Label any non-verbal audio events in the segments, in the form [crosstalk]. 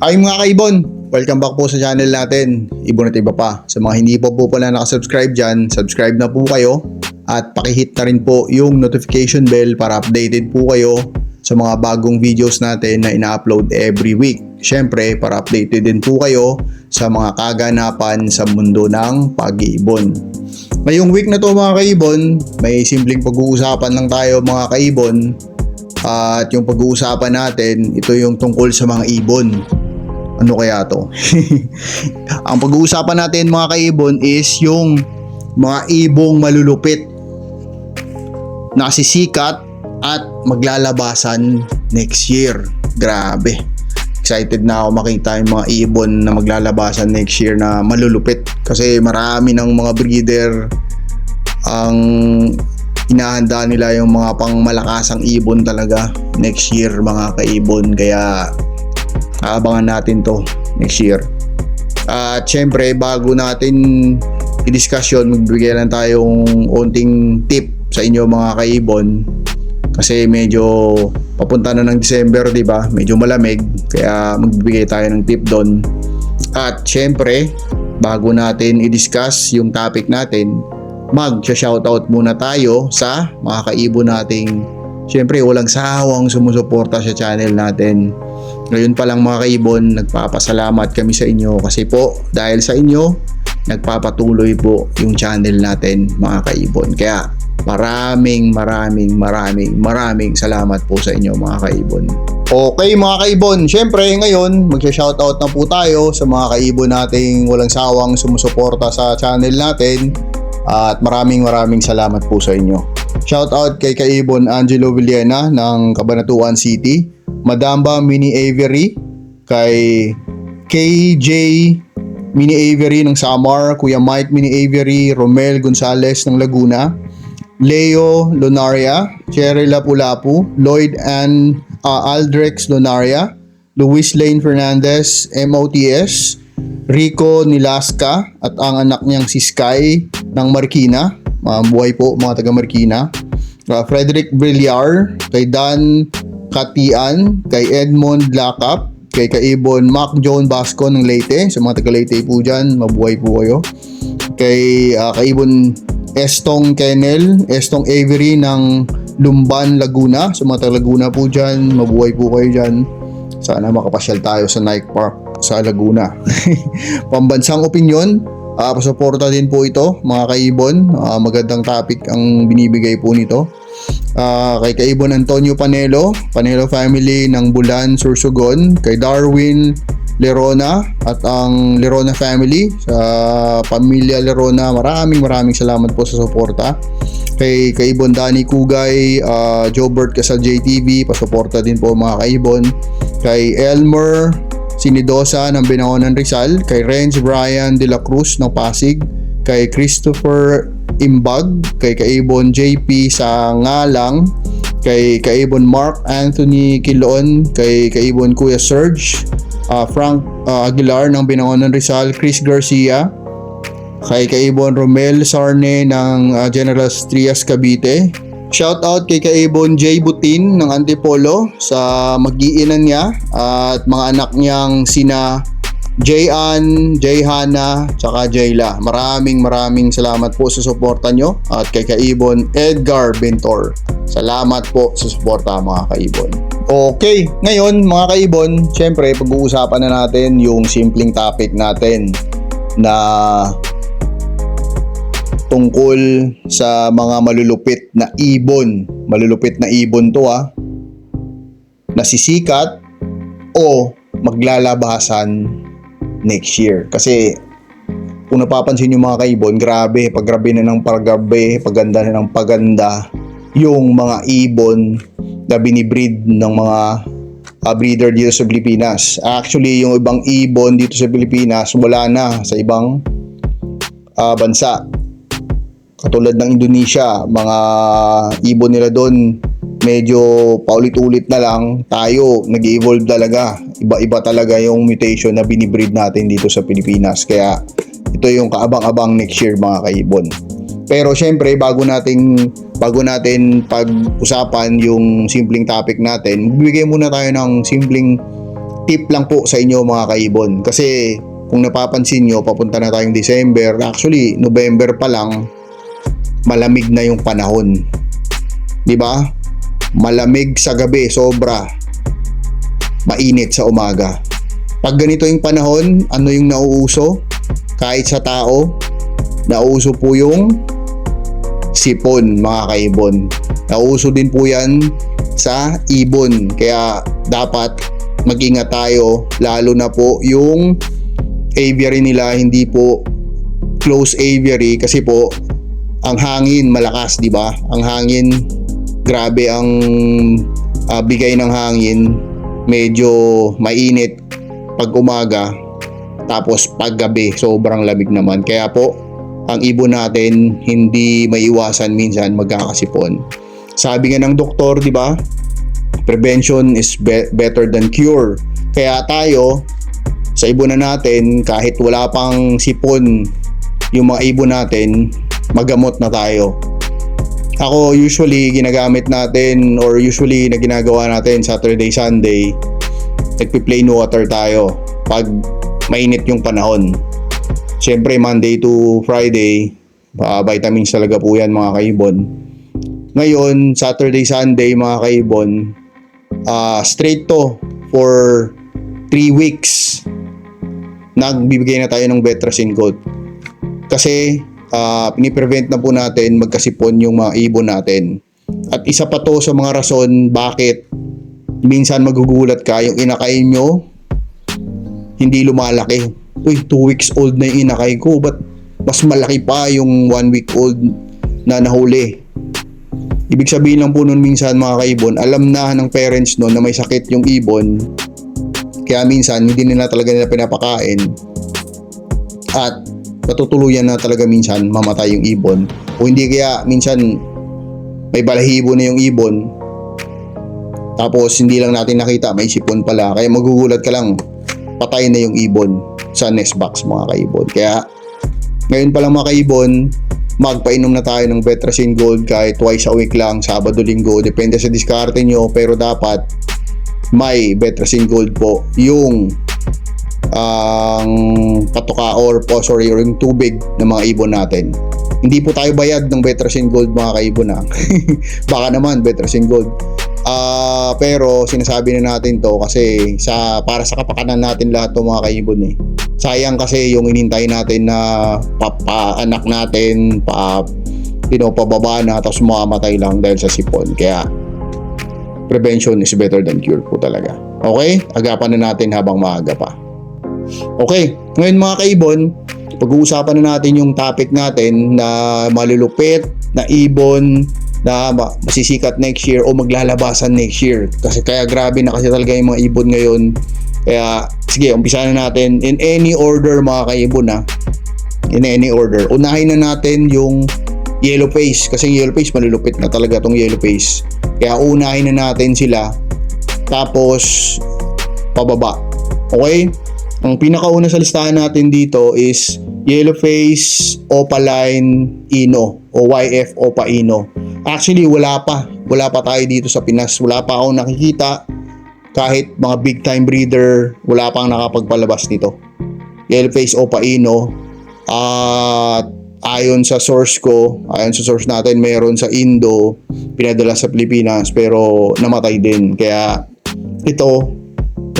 Ay mga kaibon, welcome back po sa channel natin. Ibon at iba pa. Sa mga hindi po po pala nakasubscribe dyan, subscribe na po kayo. At pakihit na rin po yung notification bell para updated po kayo sa mga bagong videos natin na ina-upload every week. Siyempre, para updated din po kayo sa mga kaganapan sa mundo ng pag-iibon. Ngayong week na to mga kaibon, may simpleng pag-uusapan lang tayo mga kaibon. At yung pag-uusapan natin, ito yung tungkol sa mga ibon. Ano kaya to? [laughs] Ang pag-uusapan natin mga kaibon is yung mga ibong malulupit na sisikat at maglalabasan next year. Grabe. Excited na ako makita yung mga ibon na maglalabasan next year na malulupit. Kasi marami ng mga breeder ang inahanda nila yung mga pang malakasang ibon talaga next year mga kaibon. Kaya Aabangan natin to next year. At syempre, bago natin i-discuss yun, magbigay lang tayong onting tip sa inyo mga kaibon. Kasi medyo papunta na ng December, di ba? Medyo malamig. Kaya magbigay tayo ng tip doon. At syempre, bago natin i-discuss yung topic natin, mag-shoutout muna tayo sa mga kaibon nating syempre walang sawang sumusuporta sa channel natin. Ngayon pa lang mga kaibon, nagpapasalamat kami sa inyo kasi po dahil sa inyo, nagpapatuloy po yung channel natin mga kaibon. Kaya maraming maraming maraming maraming salamat po sa inyo mga kaibon. Okay mga kaibon, syempre ngayon magsha-shoutout na po tayo sa mga kaibon nating walang sawang sumusuporta sa channel natin at maraming maraming salamat po sa inyo. Shoutout kay Kaibon Angelo Villena ng Cabanatuan City, Madamba Mini Avery, kay KJ Mini Avery ng Samar, Kuya Mike Mini Avery, Romel Gonzales ng Laguna, Leo Lonaria, Cherry Lapu-Lapu, Lloyd and uh, Aldrex Lonaria, Luis Lane Fernandez, MOTS, Rico Nilasca at ang anak niyang si Sky ng Marikina. Mga buhay po mga taga Marikina. Uh, Frederick Brillar, kay Dan Katian, kay Edmond Lakap, kay Kaibon Mac John Basco ng Leyte. Sa mga taga Leyte po dyan, mabuhay po kayo. Kay uh, Kaibon Estong Kennel, Estong Avery ng Lumban, Laguna. Sa mga taga Laguna po dyan, mabuhay po kayo dyan. Sana makapasyal tayo sa Nike Park sa Laguna. [laughs] Pambansang opinion, uh, pasuporta din po ito mga kaibon. Uh, magandang topic ang binibigay po nito. Uh, kay kaibon Antonio Panelo, Panelo family ng Bulan, Sursugon, kay Darwin Lerona at ang Lerona family sa pamilya Lerona maraming maraming salamat po sa suporta. Kay Kaibon Dani Kugay uh, Jobert Casal JTV pasuporta din po mga kaibon. Kay Elmer Sinidosa ng Binaonan Rizal, kay Renz Brian De La Cruz ng Pasig, kay Christopher Imbag, kay Kaibon JP sa Ngalang, kay Kaibon Mark Anthony Kiloon, kay Kaibon Kuya Serge, uh, Frank uh, Aguilar ng Binaonan Rizal, Chris Garcia, kay Kaibon Romel Sarne ng uh, General Trias Cavite, Shout out kay Kaibon J. Butin ng Antipolo sa mag-iinan niya at mga anak niyang sina Jayan, Jayhana, tsaka Jayla. Maraming maraming salamat po sa suporta nyo at kay Kaibon Edgar Bentor. Salamat po sa suporta mga kaibon. Okay, ngayon mga kaibon, syempre pag-uusapan na natin yung simpleng topic natin na tungkol sa mga malulupit na ibon. Malulupit na ibon to ah. Nasisikat o maglalabasan next year. Kasi kung napapansin nyo mga kaibon, grabe, paggrabe na ng paggrabe, paganda na ng paganda yung mga ibon na binibreed ng mga uh, breeder dito sa Pilipinas. Actually, yung ibang ibon dito sa Pilipinas, wala na sa ibang uh, bansa katulad ng Indonesia, mga ibon nila doon medyo paulit-ulit na lang tayo nag-evolve talaga iba-iba talaga yung mutation na binibreed natin dito sa Pilipinas kaya ito yung kaabang-abang next year mga kaibon pero syempre bago nating bago natin pag-usapan yung simpleng topic natin bibigay muna tayo ng simpleng tip lang po sa inyo mga kaibon. Kasi kung napapansin nyo, papunta na tayong December. Actually, November pa lang, malamig na yung panahon. 'Di ba? Malamig sa gabi, sobra. Mainit sa umaga. Pag ganito yung panahon, ano yung nauuso? Kahit sa tao, nauuso po yung sipon, mga kaibon. Nauuso din po yan sa ibon. Kaya dapat mag-ingat tayo, lalo na po yung aviary nila, hindi po close aviary kasi po ang hangin malakas, di ba? Ang hangin grabe ang ah, bigay ng hangin. Medyo mainit pag umaga tapos pag gabi sobrang lamig naman. Kaya po ang ibon natin hindi maiwasan minsan magkakasipon. Sabi nga ng doktor, di ba? Prevention is be- better than cure. Kaya tayo sa ibon na natin kahit wala pang sipon yung mga ibon natin magamot na tayo. Ako usually ginagamit natin or usually na ginagawa natin Saturday, Sunday nagpi-plain water tayo pag mainit yung panahon. Siyempre Monday to Friday uh, vitamins talaga po yan mga kaibon. Ngayon Saturday, Sunday mga kaibon uh, straight to for 3 weeks nagbibigay na tayo ng Betracin Gold. Kasi uh, piniprevent na po natin magkasipon yung mga ibon natin. At isa pa to sa mga rason bakit minsan magugulat ka yung inakay nyo hindi lumalaki. Uy, 2 weeks old na yung inakay ko. Ba't mas malaki pa yung 1 week old na nahuli? Ibig sabihin lang po nun minsan mga kaibon, alam na ng parents nun na may sakit yung ibon. Kaya minsan hindi nila talaga nila pinapakain. At natutuluyan na talaga minsan mamatay yung ibon. O hindi kaya minsan may balahibo na yung ibon. Tapos hindi lang natin nakita, may sipon pala. Kaya magugulat ka lang, patay na yung ibon sa nest box mga kaibon. Kaya ngayon pa lang mga kaibon, magpainom na tayo ng Betracin Gold kahit twice a week lang, Sabado, Linggo. Depende sa diskarte nyo, pero dapat may Betracin Gold po yung ang patuka or po sorry or yung tubig ng mga ibon natin. Hindi po tayo bayad ng Betracin Gold mga kaibon ha. [laughs] Baka naman Betracin Gold. Ah, pero sinasabi na natin to kasi sa para sa kapakanan natin lahat to mga kaibon eh. Sayang kasi yung inintay natin na papaanak natin, pa pinapababa na tapos mamamatay lang dahil sa sipon. Kaya prevention is better than cure po talaga. Okay? Agapan na natin habang maaga pa. Okay, ngayon mga kaibon, pag-uusapan na natin yung topic natin na malulupit, na ibon, na ma- masisikat next year o maglalabasan next year. Kasi kaya grabe na kasi talaga yung mga ibon ngayon. Kaya sige, umpisahan na natin in any order mga kaibon ha. In any order. Unahin na natin yung yellow face kasi yung yellow face malulupit na talaga tong yellow face. Kaya unahin na natin sila tapos pababa. Okay? Ang pinakauna sa listahan natin dito is Yellowface Opaline Ino o YF Opa Ino. Actually, wala pa. Wala pa tayo dito sa Pinas. Wala pa akong nakikita. Kahit mga big time breeder, wala pang nakapagpalabas nito. Yellowface Opa Ino. At ayon sa source ko, ayon sa source natin, meron sa Indo, pinadala sa Pilipinas, pero namatay din. Kaya ito,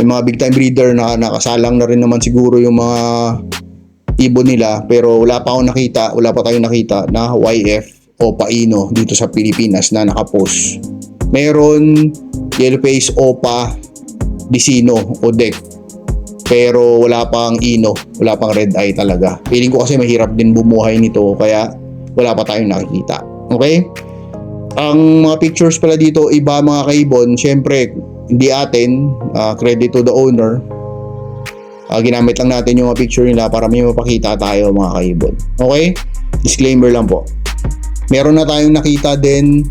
may mga big time breeder na nakasalang na rin naman siguro yung mga ibon nila pero wala pa akong nakita, wala pa tayong nakita na YF o Paino dito sa Pilipinas na nakapost. Meron Yellowface Opa Dicino o Deck pero wala pang Ino, wala pang Red Eye talaga. Feeling ko kasi mahirap din bumuhay nito kaya wala pa tayong nakikita. Okay? Ang mga pictures pala dito, iba mga kaibon, syempre hindi atin, uh, credit to the owner. Uh, ginamit lang natin yung picture nila para may mapakita tayo mga kaibon. Okay? Disclaimer lang po. Meron na tayong nakita din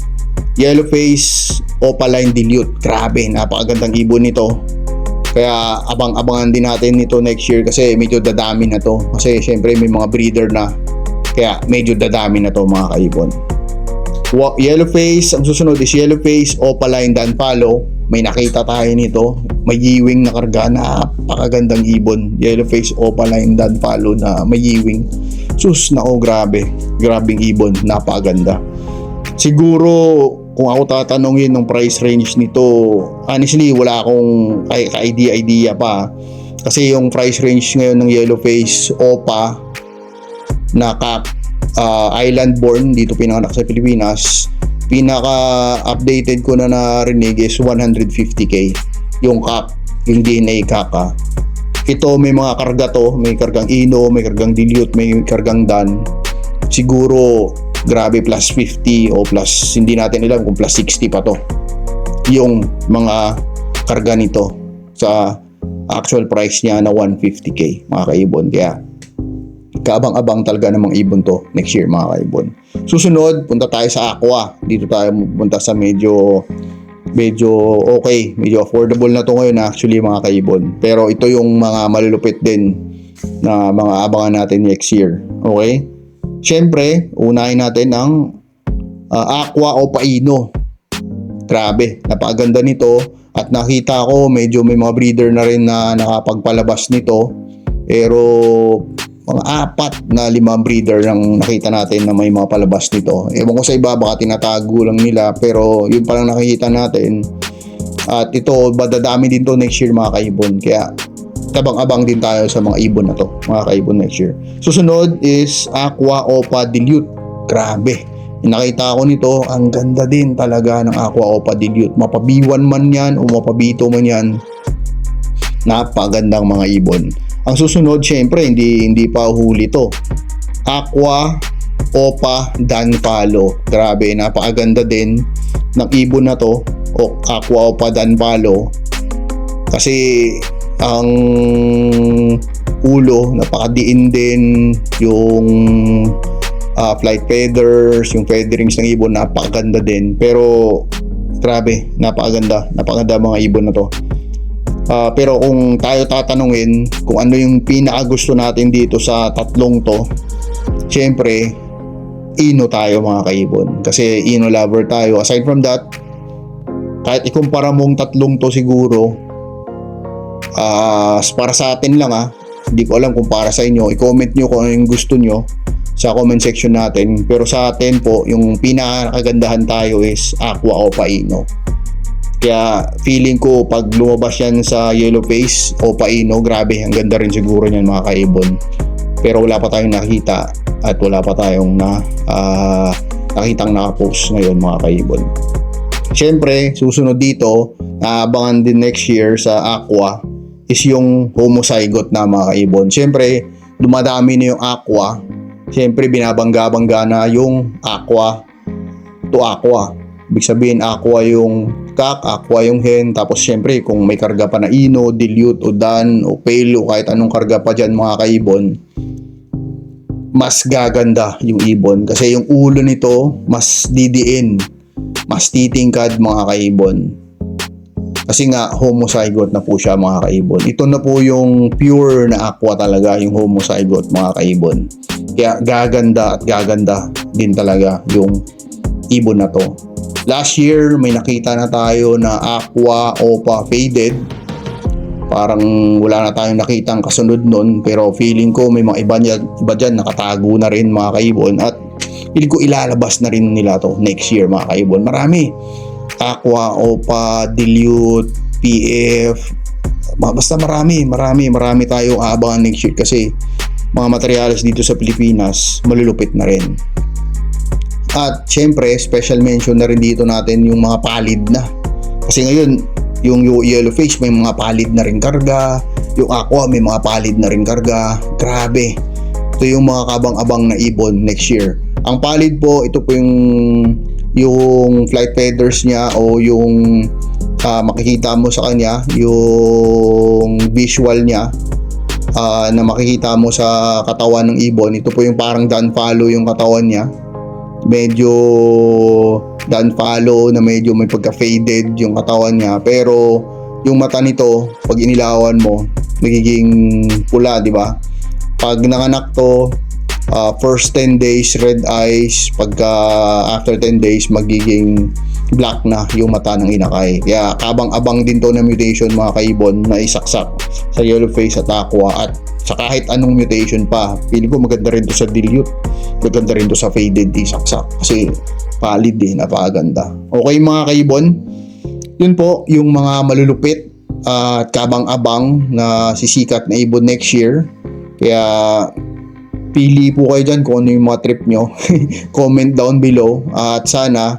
yellow face opaline dilute. Grabe, napakagandang ibon nito. Kaya abang-abangan din natin nito next year kasi medyo dadami na to. Kasi syempre may mga breeder na. Kaya medyo dadami na to mga kaibon. Yellow face, ang susunod is yellow face opaline dan palo may nakita tayo nito. may yiwing na karga, napakagandang ibon. Yellow face opaline dan palo na may yiwing. Sus, nako grabe. Grabing ibon, napakaganda. Siguro, kung ako tatanungin ng price range nito, honestly, wala akong ay- ka-idea-idea pa. Kasi yung price range ngayon ng yellow face opa na cap uh, island born dito pinanganak sa Pilipinas pinaka updated ko na narinig is 150k yung cap yung DNA kaka ito may mga karga to. May kargang ino may kargang dilute may kargang dan. Siguro grabe plus 50 o plus hindi natin alam kung plus 60 pa to. Yung mga karga nito sa actual price niya na 150k mga kaibon. Kaya kaabang-abang talaga ng mga ibon to next year mga kaibon. Susunod, punta tayo sa Aqua. Dito tayo punta sa medyo medyo okay, medyo affordable na to ngayon actually mga kaibon. Pero ito yung mga malulupit din na mga abangan natin next year. Okay? Siyempre, unahin natin ang uh, Aqua o Paino. Grabe, napakaganda nito at nakita ko medyo may mga breeder na rin na nakapagpalabas nito. Pero mga apat na limang breeder ang nakita natin na may mga palabas nito. Ewan ko sa iba, baka tinatago lang nila, pero yun palang nakikita natin. At ito, badadami din to next year mga kaibon. Kaya tabang-abang din tayo sa mga ibon na to, mga kaibon next year. Susunod is Aqua Opa Dilute. Grabe. Nakita ko nito, ang ganda din talaga ng Aqua Opa Dilute. Mapabiwan man yan o mapabito man yan, napagandang mga ibon. Ang susunod, syempre, hindi, hindi pa huli to. Aqua Opa Dan Palo. Grabe, napakaganda din ng ibon na to. O Aqua Opa Dan Palo. Kasi ang ulo, napakadiin din yung uh, flight feathers, yung featherings ng ibon, napakaganda din. Pero grabe, napakaganda. Napakaganda mga ibon na to. Uh, pero kung tayo tatanungin kung ano yung pinaka gusto natin dito sa tatlong to, syempre, Ino tayo mga kaibon. Kasi Ino lover tayo. Aside from that, kahit ikumpara mong tatlong to siguro, uh, para sa atin lang ah, hindi ko alam kung para sa inyo, i-comment nyo kung ano yung gusto nyo sa comment section natin. Pero sa atin po, yung pinakakagandahan tayo is Aqua o Paino. Kaya feeling ko pag lumabas yan sa yellow face o paino, grabe, ang ganda rin siguro niyan mga kaibon. Pero wala pa tayong nakita at wala pa tayong na uh, nakitang nakapost ngayon mga kaibon. Siyempre, susunod dito, naabangan din next year sa Aqua is yung homozygote na mga kaibon. Siyempre, dumadami na yung Aqua. Siyempre, binabangga-bangga na yung Aqua to Aqua. Ibig sabihin, Aqua yung cock, aqua yung hen, tapos syempre kung may karga pa na ino, dilute o dan o pale o kahit anong karga pa dyan mga kaibon, mas gaganda yung ibon kasi yung ulo nito mas didiin, mas titingkad mga kaibon. Kasi nga homozygote na po siya mga kaibon. Ito na po yung pure na aqua talaga yung homozygote mga kaibon. Kaya gaganda at gaganda din talaga yung ibon na to. Last year, may nakita na tayo na aqua opa faded. Parang wala na tayong nakitang kasunod nun. Pero feeling ko may mga iba, niya, iba dyan nakatago na rin mga kaibon. At feeling ko ilalabas na rin nila to next year mga kaibon. Marami. Aqua, opa, dilute, PF. Basta marami, marami, marami tayong aabangan next year kasi mga materials dito sa Pilipinas malulupit na rin. At syempre, special mention na rin dito natin yung mga palid na. Kasi ngayon, yung yellow face may mga palid na rin karga. Yung aqua may mga palid na rin karga. Grabe. Ito yung mga kabang-abang na ibon next year. Ang palid po, ito po yung yung flight feathers niya o yung uh, makikita mo sa kanya, yung visual niya uh, na makikita mo sa katawan ng ibon. Ito po yung parang down follow yung katawan niya medyo down follow na medyo may pagka-faded yung katawan niya. Pero yung mata nito pag inilawan mo nagiging pula di ba? Pag nanganak to uh, first 10 days red eyes. Pagka after 10 days magiging black na yung mata ng inakay. Kaya kabang-abang din to na mutation mga kaibon na isaksak sa yellow face at aqua at sa kahit anong mutation pa. Pili ko maganda rin to sa dilute. Maganda rin to sa faded isaksak. Kasi pallid eh, napakaganda. Okay mga kaibon, yun po yung mga malulupit at kabang-abang na sisikat na ibon next year. Kaya pili po kayo dyan kung ano yung mga trip nyo. [laughs] Comment down below at sana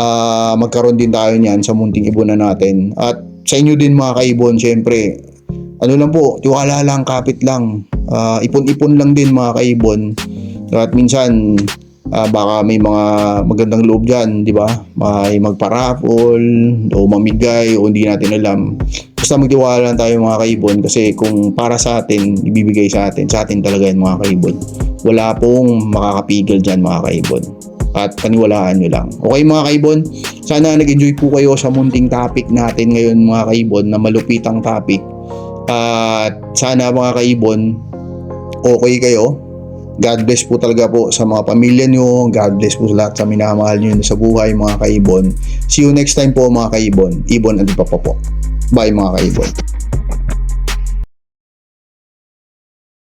ah, magkaroon din tayo niyan sa munting ibunan natin. At sa inyo din mga kaibon, syempre, ano lang po, tiwala lang, kapit lang. Ah, ipon-ipon lang din mga kaibon. At minsan, ah, baka may mga magandang loob dyan, di ba? May magparapol, o mamigay, o hindi natin alam. Basta magtiwala lang tayo mga kaibon kasi kung para sa atin, ibibigay sa atin, sa atin talaga yan mga kaibon. Wala pong makakapigil dyan mga kaibon at paniwalaan nyo lang. Okay mga kaibon, sana nag-enjoy po kayo sa munting topic natin ngayon mga kaibon na malupitang topic. At sana mga kaibon, okay kayo. God bless po talaga po sa mga pamilya nyo. God bless po sa lahat sa minamahal nyo sa buhay mga kaibon. See you next time po mga kaibon. Ibon at pa po. Bye mga kaibon.